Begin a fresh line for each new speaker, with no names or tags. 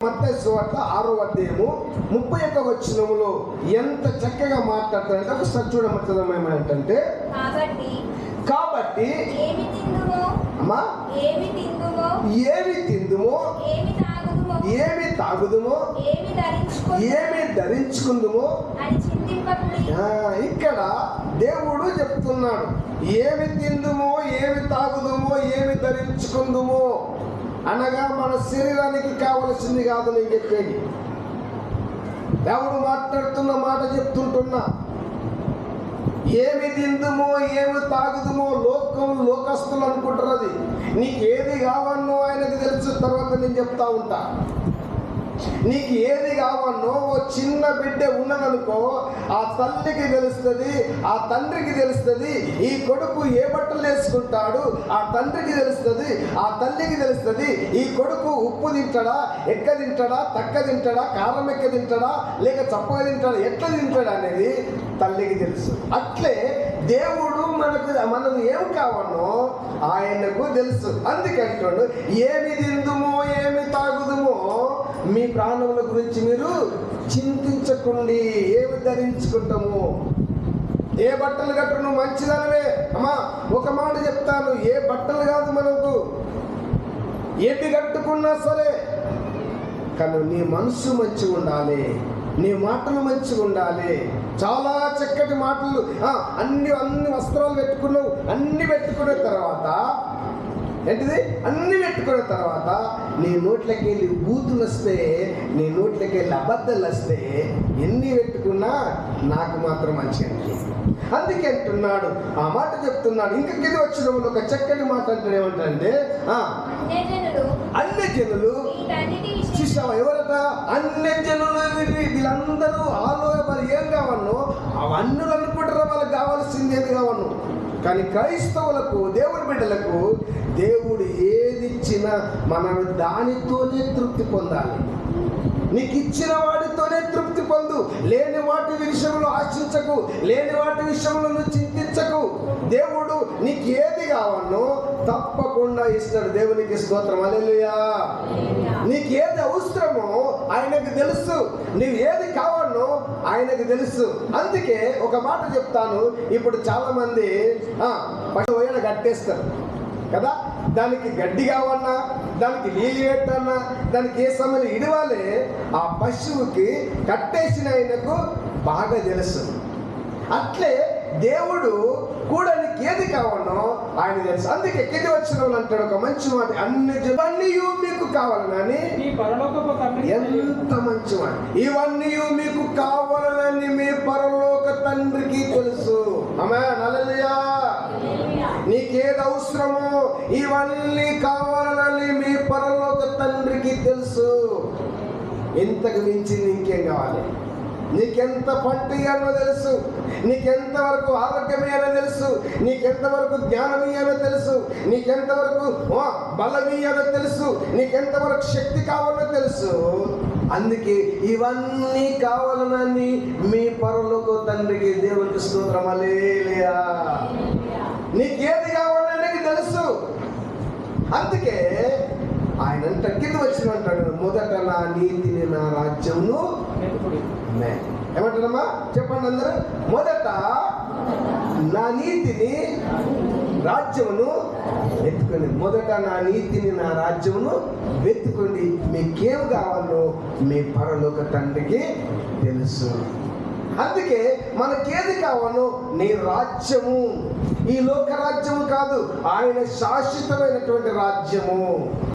మత్తయి సువార్త ఆరో అధ్యాయము ముప్పై ఒక్క వచ్చినములో ఎంత చక్కగా మాట్లాడతారంటే ఒకసారి చూడమచ్చదం ఏమంటే
కాబట్టి ఏమి తిందుమో
అమ్మా?
ఏమి తిందుమో? తాగుదుమో?
ఏమి ధరించుకుందుమో? ఇక్కడ దేవుడు చెప్తున్నాడు ఏమి తిందుమో ఏమి తాగుదుమో ఏమి ధరించుకుందుమో? అనగా మన శరీరానికి కావలసింది కాదు నేను చెప్పేది. ఎవరు మాట్లాడుతున్న మాట చెప్తుంటున్నా ఏమి తిందుమో ఏమి తాగుదుమో లోకం లోకస్తులు అనుకుంటారు అది నీకేది కావన్నో ఆయనకు తెలుసు తర్వాత నేను చెప్తా ఉంటా. నీకు ఏది కావన్నో ఓ చిన్న బిడ్డ ఉన్నదనుకో ఆ తల్లికి తెలుస్తుంది ఆ తండ్రికి తెలుస్తుంది ఈ కొడుకు ఏ బట్టలు వేసుకుంటాడు ఆ తండ్రికి తెలుస్తుంది ఆ తల్లికి తెలుస్తుంది ఈ కొడుకు ఉప్పు తింటాడా ఎక్క తింటాడా తక్క తింటాడా కారం ఎక్క తింటాడా లేక చప్పగా తింటాడా ఎట్లా తింటాడా అనేది తల్లికి తెలుసు. అట్లే దేవుడు మనకు మనం ఏం కావన్నో ఆయనకు తెలుసు. అందుకే అంటున్నాడు ఏమి తిందుమో ఏమి తాగుదుమో మీ ప్రాణముల గురించి మీరు చింతించకండి. ఏమి ధరించుకుంటాము? ఏ బట్టలు కట్టును మంచిదనవే. అమ్మా ఒక మాట చెప్తాను. ఏ బట్టలు కాదు మనకు. ఏది కట్టుకున్నా సరే. కానీ నీ మనసు మంచిగా ఉండాలి. నీ మాటలు మంచిగా ఉండాలి. చాలా చక్కటి మాటలు. అన్ని అన్ని వస్త్రాలు పెట్టుకున్నావు. అన్ని పెట్టుకున్న తర్వాత ఏంటిది? అన్ని పెట్టుకున్న తర్వాత నీ నోట్లకి వెళ్ళి బూతులు వస్తే నీ నోట్లకి వెళ్ళి అబద్ధాలు వస్తే ఎన్ని పెట్టుకున్నా నాకు మాత్రం మంచి అనిపించింది అందుకే అంటున్నాడు ఆ మాట చెప్తున్నాడు. ఇంక కింద వచ్చిన ఒక చక్కటి మాట అంటే ఏమంటారంటే అన్ని జనులు. చూసావా ఎవరట? అన్ని జనులు వీళ్ళు- వీళ్ళందరూ ఆలో మరి ఏం కావను అవన్నీ అనుకుంటారా వాళ్ళకి కావాల్సింది ఏది కావను కానీ క్రైస్తవులకు దేవుని బిడ్డలకు దేవుడు ఏది ఇచ్చినా మనం దానితోనే తృప్తి పొందాలి. నీకు ఇచ్చిన వాటితోనే తృప్తి పొందు. లేని వాటి విషయంలో ఆశించకు. లేని వాటి విషయంలో నువ్వు చింతించకు. దేవుడు నీకు ఏది కావన్నో తప్పకుండా ఇస్తాడు. దేవునికి స్తోత్రం. అలెలుయా నీకు ఏది అవసరమో ఆయనకు తెలుసు. నీవు ఏది కావాలనో ఆయనకు తెలుసు. అందుకే ఒక మాట చెప్తాను. ఇప్పుడు చాలా మంది ఆ, పశువు పోయిన కట్టేస్తారు. కదా? దానికి గడ్డి కావన్నా దానికి నీళ్ళు పెట్టన్నా దానికి ఏ సమయం ఇడవాలే ఆ పశువుకి కట్టేసిన ఆయనకు బాగా తెలుసు. అట్లే దేవుడు కూడా నీకు ఏది కావాలనో ఆయన తెలుసు. అందుకే కింద వచ్చిన వాళ్ళు అంటాడు ఒక మంచి మాట అన్ని ఇవన్నీ మీకు కావాలని ఎంత మంచి మాట ఇవన్నీ మీకు కావాలని మీ పరలోక తండ్రికి తెలుసు. నలలియా నీకేది అవసరమో ఇవన్నీ కావాలని మీ పరలోక తండ్రికి తెలుసు. ఇంతకు మించింది ఇంకేం కావాలి? నీకెంత పంట ఇయ్యాలో తెలుసు? నీకెంత వరకు ఆరోగ్యం ఇయ్యాలో తెలుసు? నీకెంత వరకు జ్ఞానం ఇయ్యాలో తెలుసు? నీకెంత వరకు ఆ, బలం ఇయ్యాలో తెలుసు? నీకెంత వరకు శక్తి కావాలో తెలుసు? అందుకే ఇవన్నీ కావాలనని మీ పరులకు తండ్రికి దేవునికి స్తోత్రం. అలేలియా నీకేది కావాలని తెలుసు. అందుకే ఆయన అంట కింద వచ్చిన అంటాడు మొదట నా నీతిని నా రాజ్యంను మే. ఏమంటారమ్మా చెప్పండి అందరూ. మొదట నా నీతిని రాజ్యమును ఎత్తుకోండి మొదట నా నీతిని నా రాజ్యమును వెతుకోండి మీకేం కావాలో మీ పరలోక తండ్రికి తెలుసు. అందుకే మనకేది కావాలో నీ రాజ్యము. ఈ లోక రాజ్యము కాదు ఆయన శాశ్వతమైనటువంటి రాజ్యము.